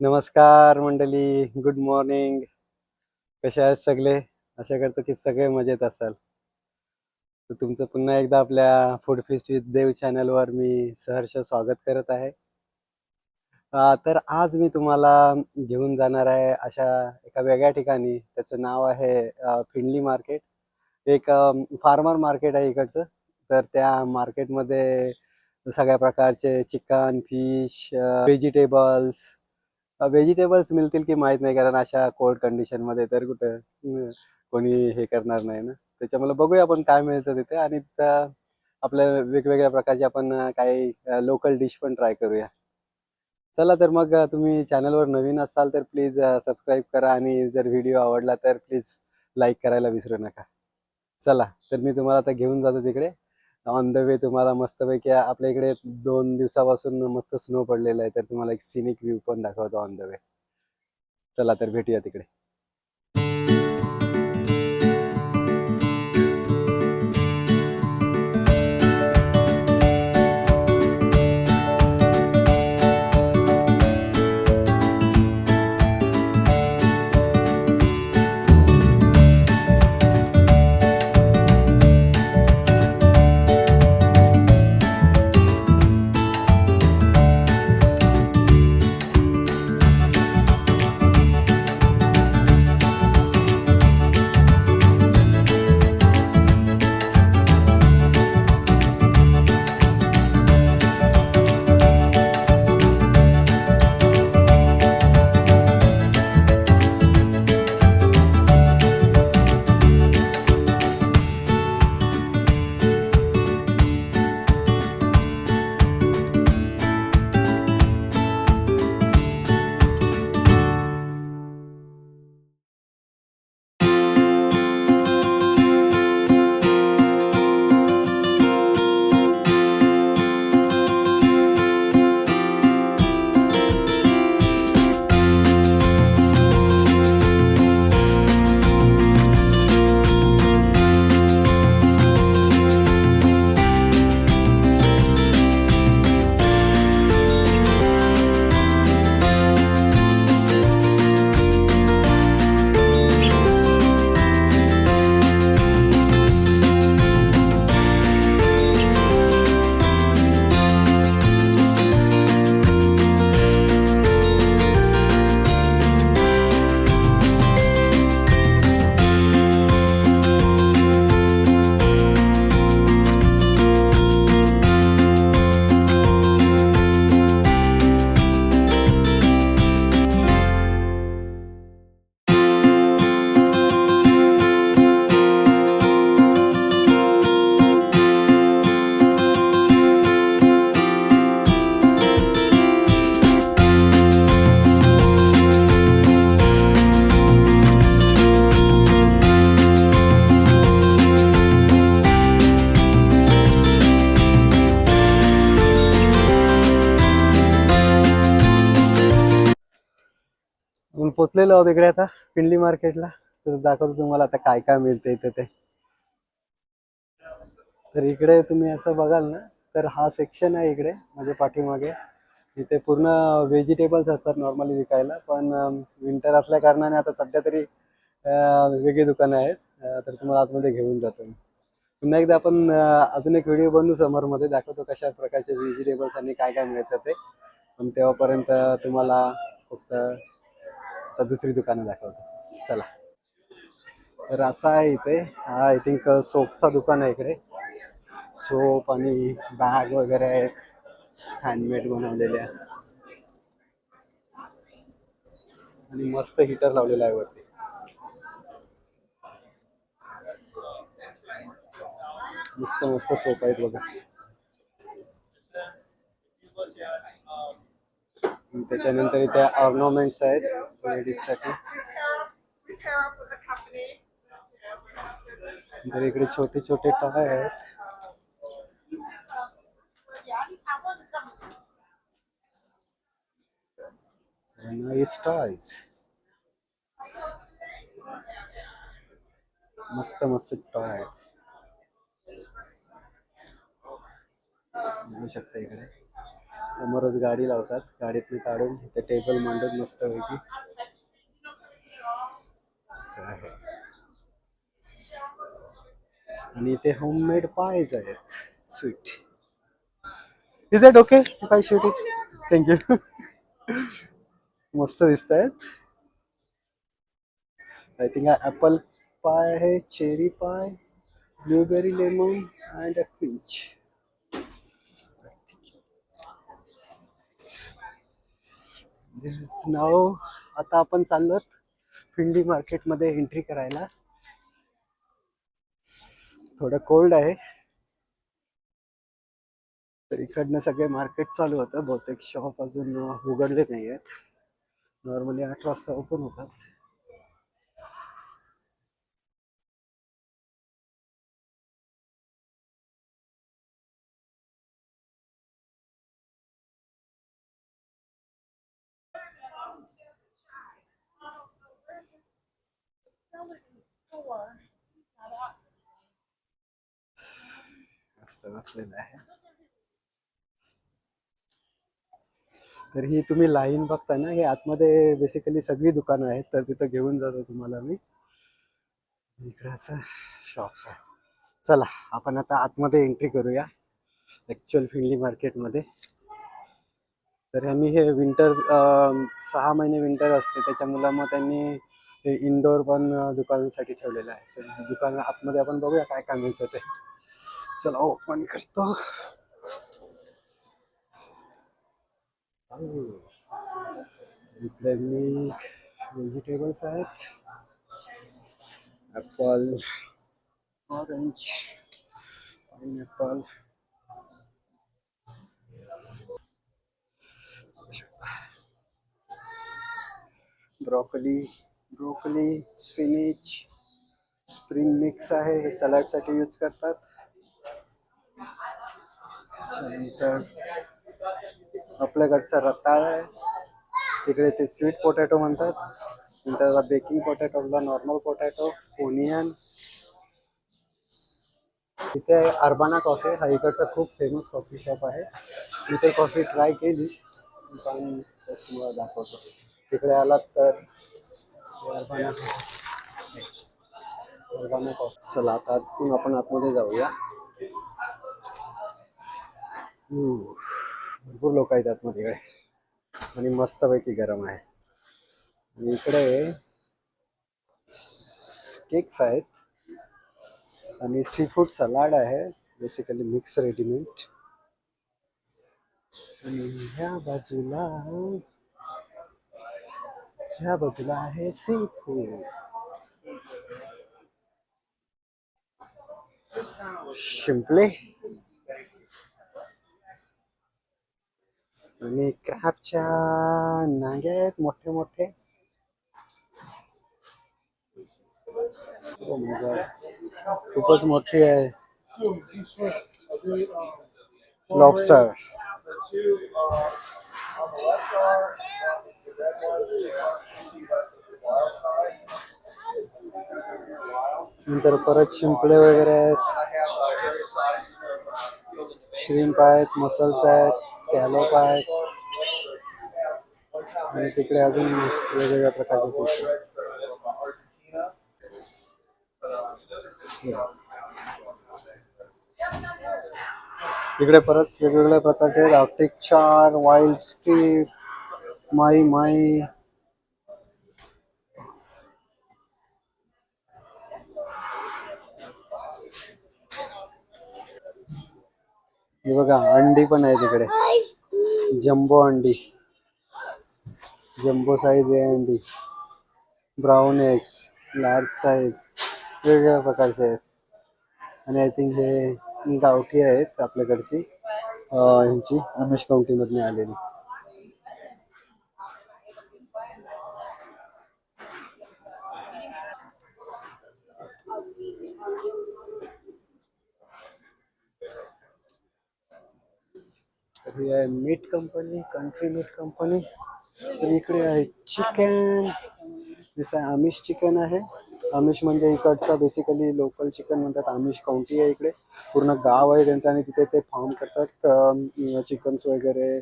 नमस्कार मंडळी good morning कसे आहेत सगळे? आशा करतो की सगळे मजेत असाल. तर तुमचं पुन्हा एकदा आपल्या फूड फिस्ट विथ देव चॅनलवर मी सहर्ष स्वागत करत आहे. तर आज मी तुम्हाला घेऊन जाणार आहे अशा एका वेगळ्या ठिकाणी. त्याचं नाव आहे फिंडली मार्केट एक फार्मर मार्केट आहे इकडचं. तर त्या मार्केटमध्ये सगळ्या प्रकारचे चिकन फिश व्हेजिटेबल्स व्हेजिटेबल्स मिळतील की माहीत नाही? कारण अशा कोल्ड कंडिशनमध्ये तर कुठं कोणी हे करणार नाही ना? त्याच्यामुळे बघूया आपण काय मिळतं तिथे. आणि तिथं आपल्या वेगवेगळ्या प्रकारचे आपण काही लोकल डिश पण ट्राय करूया. चला तर मग तुम्ही चॅनलवर नवीन असाल तर प्लीज सबस्क्राईब करा. आणि जर व्हिडिओ आवडला तर प्लीज लाईक करायला विसरू नका. चला तर मी तुम्हाला आता घेऊन जातो तिकडे. ऑन द वे तुम्हाला मस्तपैकी आपल्या इकडे दोन दिवसापासून मस्त स्नो पडलेला आहे तर तुम्हाला एक सिनिक व्ह्यू पण दाखवतो ऑन द वे चला तर भेटूया तिकडे. आपण पोचलेलो आहोत इकडे आता पिंडली मार्केटला. तर दाखवतो तुम्हाला आता काय काय मिळतं इथे ते. तर इकडे तुम्ही असं बघाल ना तर हा सेक्शन आहे इकडे म्हणजे पाठीमागे. इथे पूर्ण व्हेजिटेबल्स असतात नॉर्मली विकायला पण विंटर असल्या कारणाने आता सध्या तरी वेगळी दुकानं आहेत. तर तुम्हाला आतमध्ये घेऊन जातो पुन्हा एकदा आपण अजून एक व्हिडिओ बनवू समोरमध्ये. दाखवतो कशा प्रकारचे व्हेजिटेबल्स आणि काय काय मिळतं ते. पण तेव्हापर्यंत तुम्हाला फक्त आता दुसरी दुकानं दाखवतो. चला. तर असं आहे इथे. हा आय थिंक सोपचा दुकान आहे इकडे. सोप आणि बॅग वगैरे आहेत. हँडमेड बनवलेल्या. आणि मस्त हिटर लावलेला आहे वरती. मस्त मस्त सोप आहेत बघा. त्याच्यानंतर इथे ऑर्नामेंट्स आहेत इकडे छोटे छोटे टॉय आहेत. टॉयज मस्त मस्त टॉय आहेत. बघू शकता इकडे. समोरच गाडी लावतात. गाडीतनं काढून इथे टेबल मांडून मस्तपैकी असं आहे. आणि इथे होममेड पायज आहेत. स्वीट इज दॅट ओके काय शूट इट थँक्यू मस्त दिसत आहेत. आय थिंक ॲपल पाय आहे cherry pie blueberry lemon and a quince नाव आता आपण चाललो फिंडी मार्केटमध्ये एंट्री करायला. थोडं कोल्ड आहे. तर इकडनं सगळे मार्केट चालू होतं. बहुतेक शॉप अजून उघडले नाही आहेत नॉर्मली आठ वाजता ओपन होतात. मस्त बसलेलं आहे तर ही तुम्ही लाईन बघता ना हे आतमध्ये बेसिकली सगळी दुकानं आहेत तर तिथं घेऊन जातो तुम्हाला मी. इकडे असं शॉप्स आहेत. चला आपण आता आतमध्ये एंट्री करूया ॲक्च्युअल फिंडली मार्केटमध्ये तर ह्यांनी हे विंटर सहा महिने विंटर असते त्याच्यामुळं मग त्यांनी हे इंडोर पण दुकानांसाठी ठेवलेलं आहे. तर दुकान आतमध्ये आपण बघूया काय काय मिळतं ते. चला ओपन करतो. इकडे मी व्हेजिटेबल्स आहेत. Apple orange pineapple broccoli broccoli spinach spring mix आहे हे सलाडसाठी यूज करतात. नंतर आपल्याकडचा रताळ आहे. इकडे ते स्वीट पोटॅटो म्हणतात. नंतर बेकिंग पोटॅटोला नॉर्मल पोटॅटो ओनियन इथे अर्बाना कॉफी हा इकडचा खूप फेमस कॉफी शॉप आहे. मी तर कॉफी ट्राय केली पण तुम्हाला दाखवतो. तिकडे आलात तर चला आता अजून आपण आतमध्ये जाऊया. भरपूर लोक आहेत आतमध्ये इकडे. आणि मस्तपैकी गरम आहे. आणि इकडे केक्स आहेत. आणि सी फूड सलाड आहे बेसिकली मिक्स रेडीमेड आणि ह्या बाजूला ह्या बाजूला आहे सी फूड. शिंपले. आणि क्रॅपच्या नांग्या आहेत मोठे मोठे. Oh खूपच मोठी आहे. लॉबस्टर नंतर परत शिंपले वगैरे आहेत. श्रिम्प आहेत मसल्स आहेत स्कॅलोप आहेत. आणि तिकडे अजून वेगवेगळ्या प्रकारचे फिश इकडे परत वेगवेगळ्या प्रकारचे आहेत. ऑप्टिक चार वाईल्ड स्ट्रीप माई माई. हे बघा अंडी पण आहे तिकडे. जम्बो अंडी. जम्बो साईज आहे अंडी. ब्राऊन एग्स लार्ज साईज वेगवेगळ्या प्रकारचे आहेत. आणि आय थिंक हे गावठी आहेत आपल्याकडची. ह्यांची. आमिष काउंटीमधून आलेली. ही आहे meat company country meat company. तर इकडे आहे चिकन जसं आमिष चिकन आहे. आमिष म्हणजे इकडचा बेसिकली लोकल चिकन म्हणतात. आमिष काउंटी आहे इकडे. पूर्ण गाव आहे त्यांचं आणि तिथे ते फार्म करतात. चिकन्स वगैरे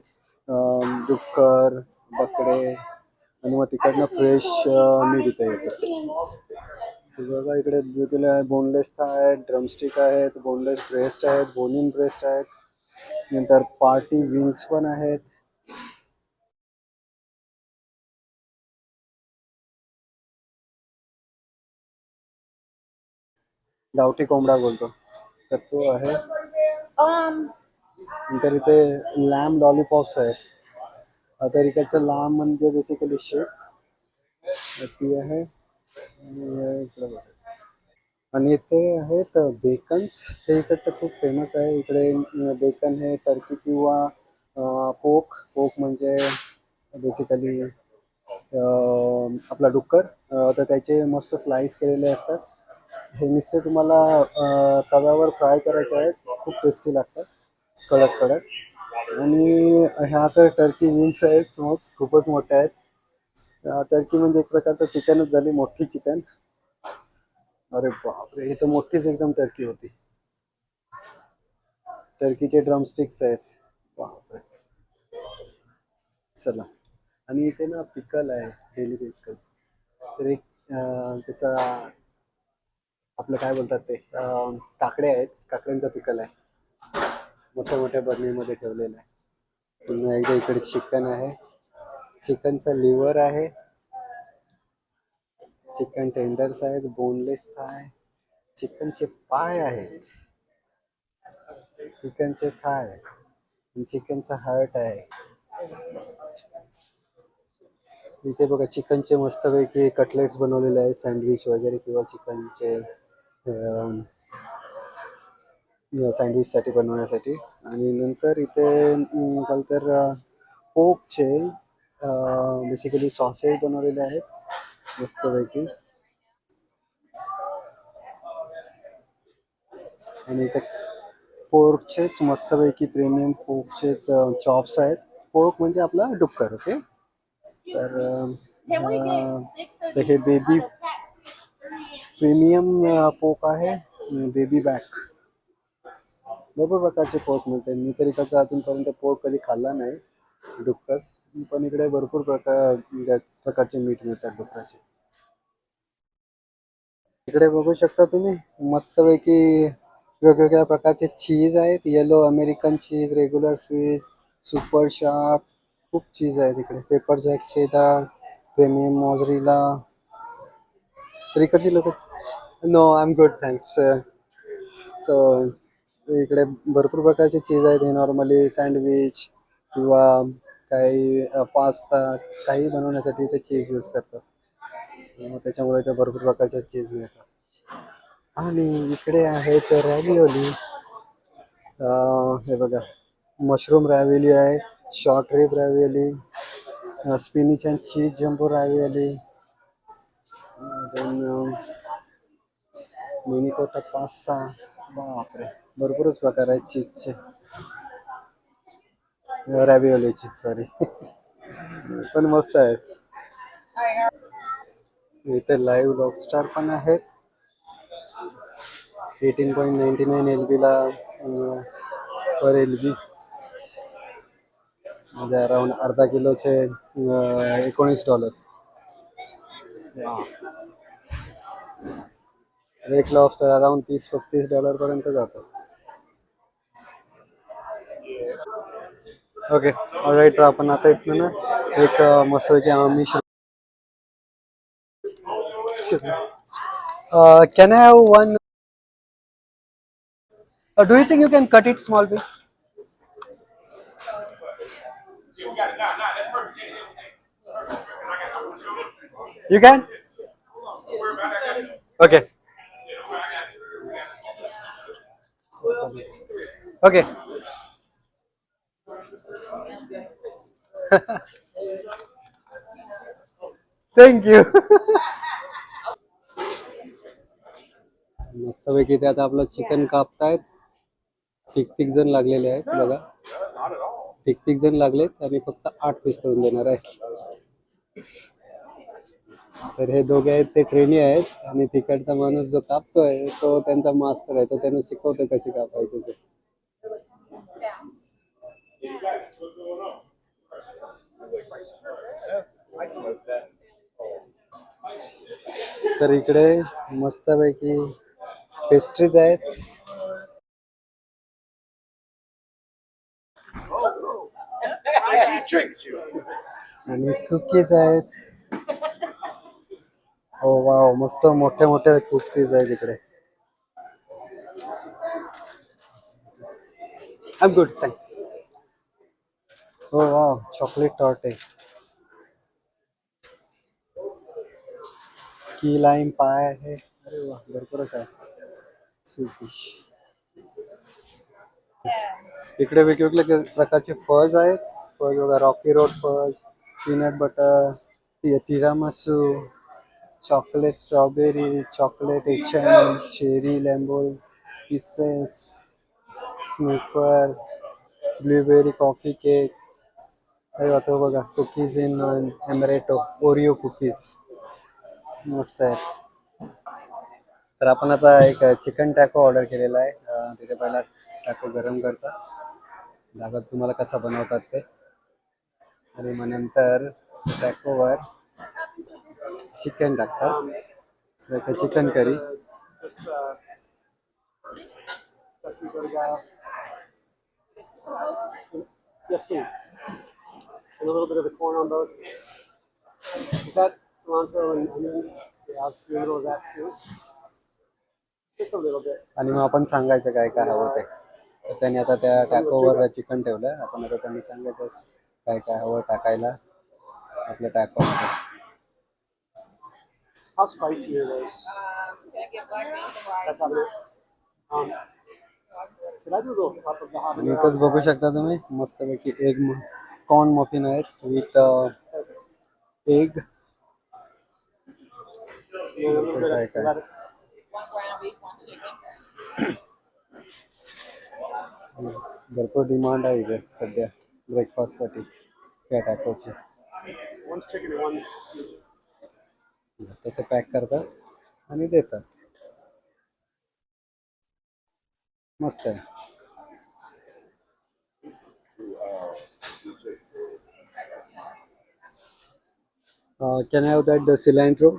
डुक्कर बकडे आणि मग तिकडनं फ्रेश मीठ इथे येतं. बघा इकडे वेगवेगळे बोनलेस आहेत ड्रमस्टिक आहेत बोनलेस ब्रेस्ट आहेत बोनिन ब्रेस्ट आहेत. नंतर पार्टी विंग्स पण आहेत. गावठी कोंबडा बोलतो. तर तो आहे. Um, नंतर इथे लॅम लॉलीपॉप्स आहेत. तर इकडचं लांब म्हणजे बेसिकली शेप ती आहे. इकडे बघा. आणि इथे आहेत बेकन्स. हे इकडचं खूप फेमस आहे. इकडे बेकन हे टर्की किंवा पोक पोक म्हणजे बेसिकली आपला डुक्कर. तर त्याचे मस्त स्लाइस केलेले असतात. हे नुसते तुम्हाला तव्यावर फ्राय करायचे आहेत. खूप टेस्टी लागतात. कडक कडक. आणि ह्या तर टर्की विंग्स आहेत. स्मोक खूपच मोठ्या आहेत. टर्की म्हणजे एक प्रकारचं चिकनच झाली. मोठी चिकन अरे बापरे ही तर मोठीच एकदम टर्की होती. टर्कीचे ड्रमस्टिक्स आहेत. बापरे. चला. आणि इथे ना पिकल आहे डेली पिकल. तर एक त्याचा आपलं काय बोलतात ते काकडे आहेत काकड्यांचा पिकल आहे. मोठ्या मोठ्या बर्नीमध्ये ठेवलेलं आहे. पुन्हा एकदा इकडे चिकन आहे. चिकनचा लिव्हर आहे. चिकन टेंडर्स आहेत बोनलेस थाय चिकनचे पाय आहेत. चिकनचे थाय चिकनचा हार्ट आहे. इथे बघा चिकनचे मस्तपैकी कटलेट्स बनवलेले आहेत सँडविच वगैरे किंवा चिकनचे सँडविचसाठी बनवण्यासाठी. आणि नंतर इथे अं, तर पोकचे बेसिकली सॉसेज बनवलेले आहेत. मस्तपैकी. आणि इथे पोर्कचेच मस्तपैकी प्रीमियम पोर्कचेच चॉप्स आहेत. पोर्क म्हणजे आपला डुक्कर ओके तर हे बेबी प्रीमियम पोक आहे बेबी बॅक भरपूर प्रकारचे पोक मिळते मी तरी कसं अजूनपर्यंत पोक कधी खाल्ला नाही डुक्कर. पण इकडे भरपूर प्रकार प्रकारचे मीठ मिळतात डुकराचे. इकडे बघू शकता तुम्ही मस्तपैकी वेगवेगळ्या प्रकारचे चीज आहेत. Yellow American cheese regular cheese super sharp खूप चीज आहेत इकडे. Pepper jack cheddar premium mozzarella तर इकडची लोक no I am good thanks so इकडे भरपूर प्रकारचे चीज आहेत. हे नॉर्मली सँडविच किंवा काही पास्ता काही बनवण्यासाठी ते चीज यूज करतात. मग त्याच्यामुळे इथे भरपूर प्रकारच्या चीज मिळतात. आणि इकडे आहेत रॅविओली हे बघा. मशरूम रॅविली आहे short rib ravioli spinach and cheese jumbo ravioli mini Kota pasta बापरे. भरपूरच प्रकार आहेत चीजचे रॅबिओलेची सॉरी पण मस्त आहेत. इथे लाईव्ह लॉबस्टार पण आहेत. Eighteen point ninety nine L बीला पर एल बी म्हणजे अराउंड अर्धा किलोचे एकोणीस डॉलर एक लॉबस्टर अराउंड तीस बत्तीस डॉलर पर्यंत ओके राईट आपण आता इथनं ना एक अं, मस्तपैकी आम्ही can I have one do you think you can cut it small piece You can? Okay. Okay. Thank you मस्तपैकी ते आता आपलं चिकन कापतायत. ठीक ठीक जण लागलेले आहेत बघा. ठीक ठीक जण लागलेत आणि फक्त आठ पीस करून देणार आहेत. तर हे दोघे आहेत ते ट्रेनी आहेत आणि तिकडचा माणूस जो कापतोय तो त्यांचा मास्टर आहे तो त्यांना शिकवतोय कशी कापायचं ते. तर इकडे मस्तपैकी पेस्ट्रीज आहेत. आणि कुकीज आहेत. हो वाव मस्त मोठ्या मोठ्या कुकीज आहेत इकडे. आय गुड थँक्स हो wow chocolate torte. Key lime pie आहे. अरे वा भरपूरच आहे. स्वीट डिश इकडे वेगवेगळ्या प्रकारचे फज आहेत. फज बघा rocky road fudge peanut butter tiramisu chocolate strawberry chocolate H N M cherry lambol kisses sniper blueberry coffee cake अरे वा तो बघा cookies in amaretto Oreo cookies मस्त आहे. तर आपण आता एक चिकन टॅको ऑर्डर केलेला आहे. Uh, तिथे पहिला टॅको गरम करतात दाखवत तुम्हाला कसा बनवतात ते. आणि मग नंतर टॅकोवर चिकन टाकतात chicken curry Yes, please. And a little bit of the corn on both. Is that cilantro and onion? Yeah, I'll do a little of that too. Just a little bit. आणि मग आपण सांगायचं काय काय हवं ते तर त्यांनी आता त्या टॅकोवर चिकन ठेवलं आपण आता त्यांनी सांगायचं काय काय हवं टाकायला आपल्या टॅकोमध्ये How spicy are those? Can? That's how it. Um, could I do a little cup of the आणि habanero? इथंच बघू शकता तुम्ही मस्तपैकी एग कॉर्न मफिन आहेत विथ एग काय काय भरपूर डिमांड आहे इथे सध्या ब्रेकफास्टसाठी त्या टाकोची तसं पॅक करतात आणि देतात मस्त आहे Uh, can I have that the cilantro?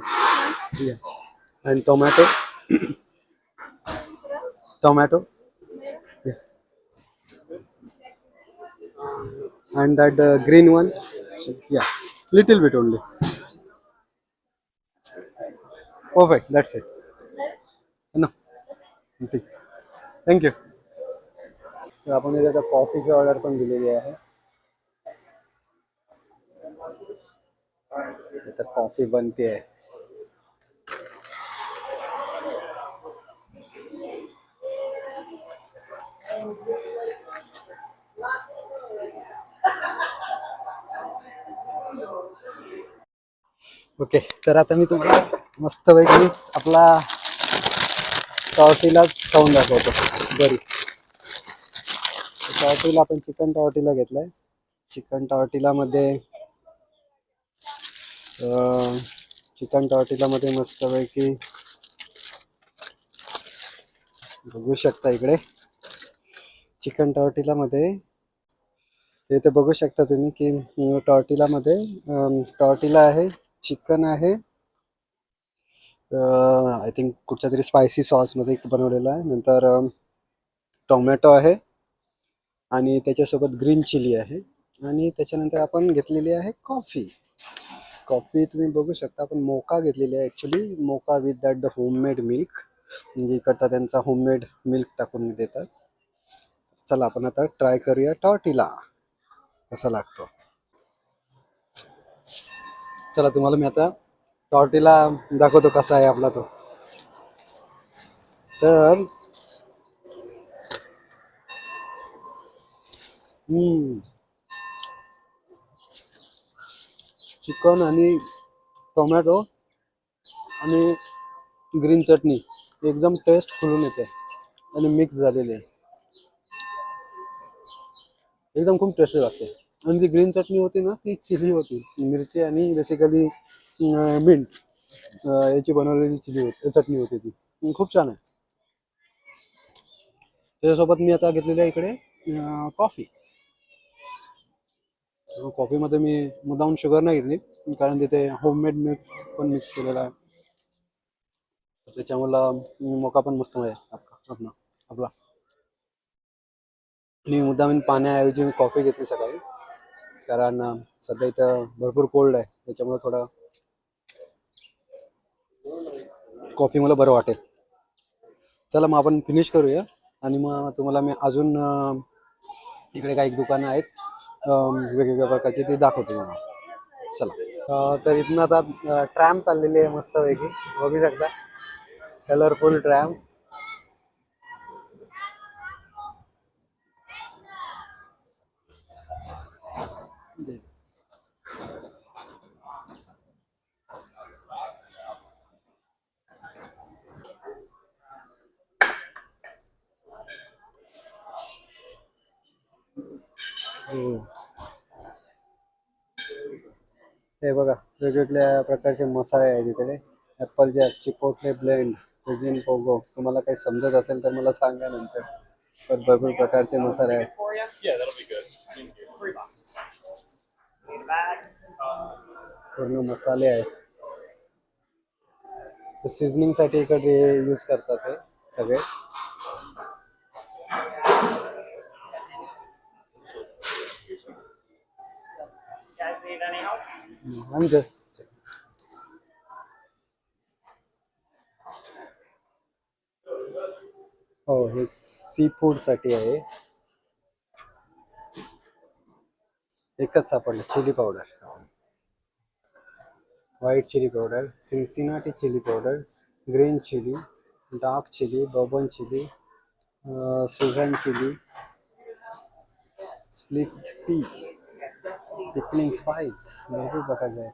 Yeah. And tomato? tomato? Yeah. And that the green one? Yeah. Little bit only. Perfect. That's it. No. Thank you. आपण इथे आता कॉफीची ऑर्डर पण दिलेली आहे इथं कॉफी बनते आहे ओके तर आता मी तुम्हाला मस्तपैकी आपला टॉर्टिलाच खाऊन दाखवतो. बरी. टॉर्टिला आपण चिकन टॉर्टिला घेतलाय. चिकन टॉर्टिलामध्ये चिकन टॉर्टिलामध्ये मस्तपैकी बघू शकता इकडे. चिकन टॉर्टिलामध्ये इथे बघू शकता तुम्ही की टॉर्टिलामध्ये टॉर्टिला आहे चिकन आहे. आय थिंक कुठच्या तरी स्पायसी सॉसमध्ये बनवलेला आहे. नंतर टोमॅटो आहे. आणि त्याच्यासोबत ग्रीन चिली आहे. आणि त्याच्यानंतर आपण घेतलेली आहे कॉफी कॉफी तुम्ही बघू शकता आपण मोका घेतलेली आहे actually mocha with that the homemade milk म्हणजे इकडचा त्यांचा होममेड मिल्क टाकून देतात. चला आपण आता ट्राय करूया टॉर्टिला कसा लागतो? चला तुम्हाला मी आता टॉर्टिला दाखवतो कसा आहे आपला तो. तर हम्म. चिकन आणि टोमॅटो आणि ग्रीन चटणी एकदम टेस्ट खुलून येते आणि मिक्स झालेली आहे. एकदम खूप टेस्टी लागते. आणि ती ग्रीन चटणी होती ना ती चिली होती. मिरची आणि बेसिकली मिंट याची बनवलेली चिली होती चटणी होती ती. खूप छान आहे. त्याच्यासोबत मी आता घेतलेली आहे इकडे कॉफी कॉफीमध्ये मी मुद्दाम शुगर नाही घेतली कारण तिथे होममेड मिल्क पण मिक्स केलेला आहे. त्याच्यामुळं मोका पण मस्त आहे आपला आपला आपला. मुद्दाम पाण्याऐवजी मी कॉफी घेतली सकाळी कारण सध्या इथं भरपूर कोल्ड आहे त्याच्यामुळे थोडं कॉफी मला बरं वाटेल. चला मग आपण फिनिश करूया. आणि मग तुम्हाला मी अजून इकडे काही दुकानं आहेत वेगवेगळ्या प्रकारचे ते दाखवते मला चला. तर इथनं आता ट्रॅम चाललेली आहे मस्तपैकी. बघू शकता. Colourful tram. हे बघा वेगवेगळ्या प्रकारचे मसाले आहेत इकडे apple jack chipotle blend cuisine pogo तुम्हाला काही समजत असेल तर मला सांगा नंतर. पण भरपूर प्रकारचे मसाले आहेत. पूर्ण मसाले आहेत. सिझनिंगसाठी इकडे यूज करतात हे सगळे. I'm just. हो हे सी फूडसाठी आहे. एकच सापडलं chilli powder white chilli powder Cincinnati chilli powder green chilli dark chilli bourbon chilli Susan chilli split pea pickling spice भरपूर प्रकारचे आहेत.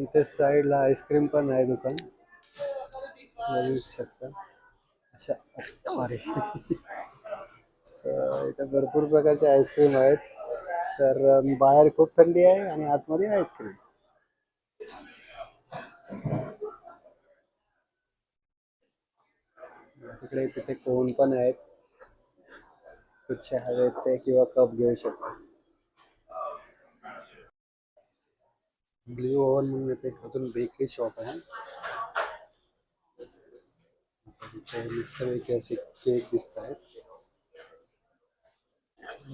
इथे साईडला आईस्क्रीम पण आहे दुकान. बघू शकता. अशा सॉरी इथे भरपूर प्रकारचे आईस्क्रीम आहेत. तर बाहेर खूप थंडी आहे आणि आतमध्ये आईस्क्रीम. तिकडे तिथे कोण पण आहेत. कुठचे हवे ते किंवा कप घेऊ शकता ब्ल्यू ओव्हन म्हणून अजून बेकरी शॉप आहे तिथे असे केक दिसत आहेत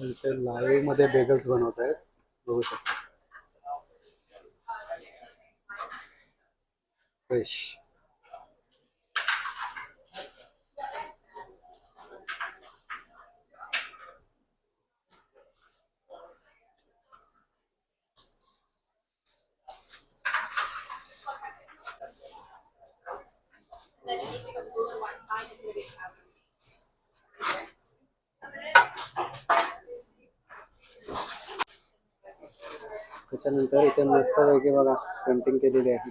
इथे लाईव्ह बेगल्स बनवत आहेत बघू शकता फ्रेश त्याच्यानंतर इथे मस्त पैकी बघा पेंटिंग केलेली आहे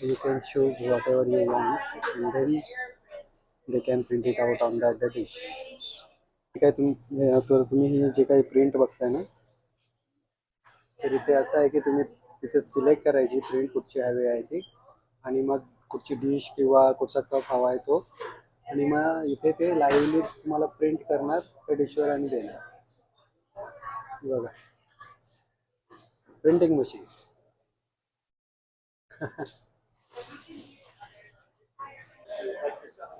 you can choose whatever you want and then they can print it out on that the dish तुम्ही अं, तर तुम्ही ही जे काही प्रिंट बघताय ना? तर इथे असं आहे की तुम्ही तिथे सिलेक्ट करायची प्रिंट कुठची हवी आहे ती आणि मग कुठची डिश किंवा कुठचा कप हवा आहे तो. आणि मग इथे ते लाईव्हली तुम्हाला प्रिंट करणार त्या डिशवर आणि देणार. बघा. प्रिंटिंग मशीन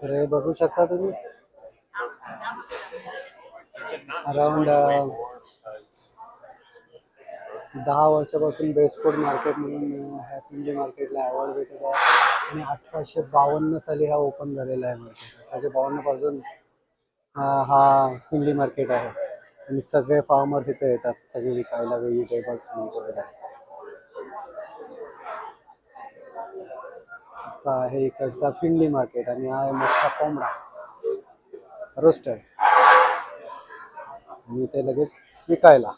तर हे बघू शकता तुम्ही? अराउंड दहा वर्षापासून बेस्ट फूड मार्केट म्हणून हॅपी मार्केटला अवॉर्ड भेटत आहे. आणि अठराशे बावन्न साली हा ओपन झालेला आहे मार्केट अठराशे बावन्नपासून हा हा मार्केट आहे. आणि सगळे फार्मर्स इथे येतात सगळे विकायला व्हेजिटेबल्स मीट वगैरे. असा आहे इकडचा फिंडी मार्केट आणि हा आहे मोठा कोंबडा. रोस्टर आणि ते लगेच विकायला.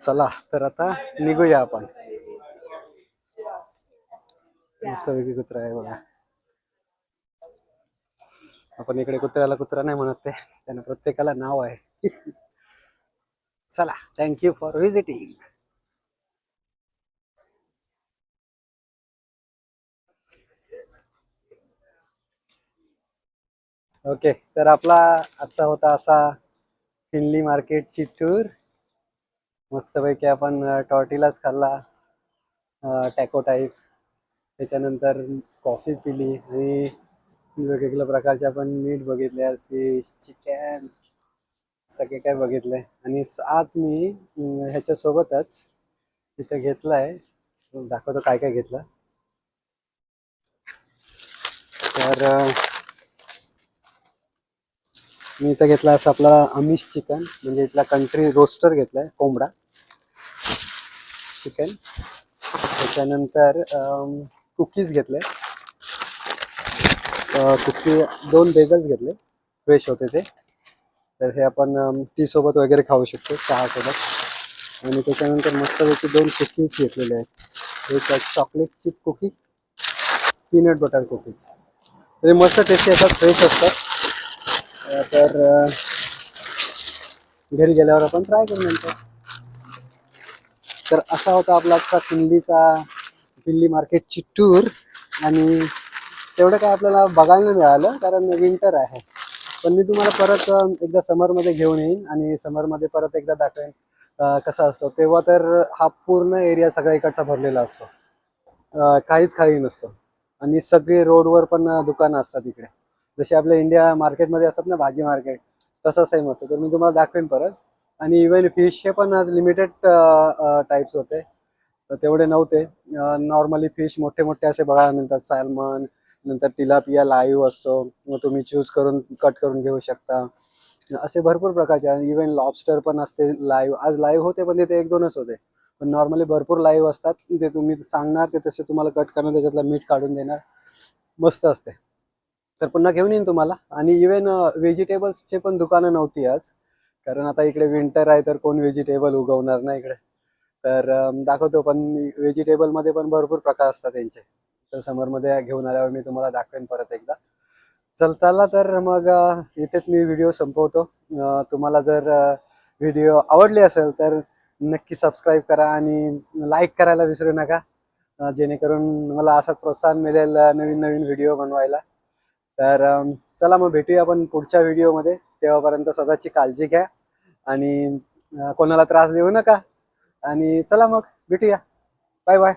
चला तर आता निघूया आपण. मस्त वेगळी कुत्रा आहे बघा. आपण इकडे कुत्र्याला कुत्रा नाही म्हणत ते. त्यांना प्रत्येकाला नाव आहे. चला थँक्यू फॉर व्हिजिटिंग ओके तर आपला आजचा होता असा फिनली मार्केटची टूर मस्तपैकी आपण टॉर्टिलाच खाल्ला टॅको टाईप त्याच्यानंतर कॉफी पिली आणि वेगवेगळ्या प्रकारचे आपण मीठ बघितले फिश चिकन सगळे काय बघितले. आणि आज मी ह्याच्यासोबतच ह्याच्यासोबतच तिथे आहे दाखवतो काय काय घेतलं. तर मी इथं घेतला असं आपला अमिश चिकन म्हणजे इथला कंट्री रोस्टर घेतलाय कोंबडा. चिकन त्याच्यानंतर कुकीज घेतले. कुकी दोन बेगल्स घेतले. फ्रेश होते ते. तर हे आपण टी सोबत वगैरे खाऊ शकतो चहासोबत. आणि त्याच्यानंतर मस्तपैकी दोन कुकीज घेतलेले आहेत. एक chocolate chip cookie peanut butter cookies तरी मस्त टेस्टी असतात फ्रेश असतात. तर घरी गेल्यावर आपण ट्राय करू नंतर तर असा होता आपला आजचा दिल्लीचा दिल्ली मार्केटची टूर आणि तेवढं काय आपल्याला बघायला नाही मिळालं कारण विंटर आहे. पण मी तुम्हाला परत एकदा समरमध्ये घेऊन येईन आणि समरमध्ये परत एकदा दाखवेन कसा कसं असतं. तेव्हा तर हा पूर्ण एरिया सगळ्या इकडचा भरलेला असतो. काहीच खाली नसतो. आणि सगळे रोडवर पण दुकानं असतात इकडे. जसे आपल्या इंडिया मार्केटमध्ये असतात ना भाजी मार्केट तसं सेम असतं. तर मी तुम्हाला दाखवेन परत. आणि इवन फिशचे पण आज लिमिटेड टाईप्स होते. तर तेवढे नव्हते. नॉर्मली फिश मोठे मोठे असे बघायला मिळतात. सॅल्मन नंतर तिलापिया लाईव्ह असतो. मग तुम्ही चूज करून कट करून घेऊ शकता. असे भरपूर प्रकारचे इवन लॉबस्टर पण असते लाईव्ह आज लाईव्ह होते पण तिथे एक दोनच होते. पण नॉर्मली भरपूर लाईव्ह असतात. ते तुम्ही सांगणार ते तसे तुम्हाला कट करणार त्याच्यातलं मीठ काढून देणार. मस्त असते. तर पुन्हा घेऊन येईन तुम्हाला. आणि इवन व्हेजिटेबल्सचे पण दुकानं नव्हती आज. कारण आता इकडे विंटर आहे तर कोण व्हेजिटेबल उगवणार ना इकडे? तर दाखवतो पण व्हेजिटेबलमध्ये पण भरपूर प्रकार असतात त्यांचे तर समरमध्ये घेऊन आल्यावर मी तुम्हाला दाखवेन परत एकदा. चलताला तर मग इथेच मी व्हिडिओ संपवतो. तुम्हाला जर व्हिडिओ आवडले असेल तर नक्की सबस्क्राईब करा आणि लाईक करायला विसरू नका. जेणेकरून मला असाच प्रोत्साहन मिळेल नवीन नवीन व्हिडिओ बनवायला. तर चला मग भेटूया आपण पुढच्या व्हिडिओमध्ये तेव्हापर्यंत स्वतःची काळजी घ्या आणि कोणाला त्रास देऊ नका. आणि चला मग भेटूया. Bye bye